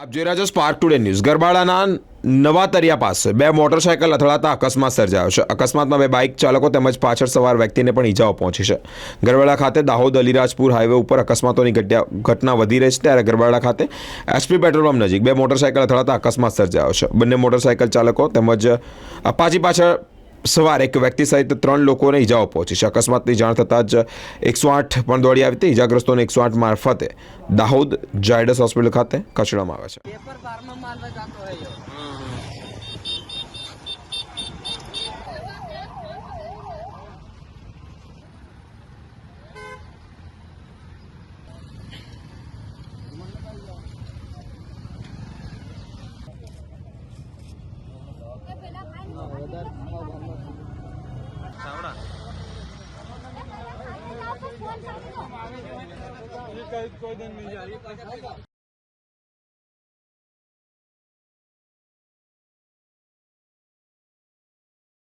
આપ જોઈ રહ્યા છો સ્પાર્ક ટુડે ન્યૂઝ ગરબાડાના નવા તરિયા પાસે બે મોટરસાયકલ અથડાતા અકસ્માત સર્જાયો છે. અકસ્માતમાં બે બાઇક ચાલકો તેમજ પાછળ સવાર વ્યક્તિને પણ ઈજાઓ પહોંચી છે. ગરબાડા ખાતે દાહોદ અલીરાજપુર હાઈવે ઉપર અકસ્માતોની ઘટના વધી રહી છે. ત્યારે ગરબાડા ખાતે એસપી પેટ્રોલ પંપ નજીક બે મોટરસાયકલ અથડાતા અકસ્માત સર્જાયો છે. બંને મોટરસાયકલ ચાલકો તેમજ અપાચી પાછળ સવાર એક વ્યક્તિ સહિત ત્રણ લોકોને ઈજાઓ પહોંચી છે. અકસ્માતની જાણ થતાં જ એકસો આઠ પણ દોડી આવી હતી. ઈજાગ્રસ્તોને એકસો આઠ મારફતે દાહોદ જાયડસ હોસ્પિટલ ખાતે ખસેડવામાં આવે છે. સરદાર સાવડા કોઈ દિન નહીં જાય.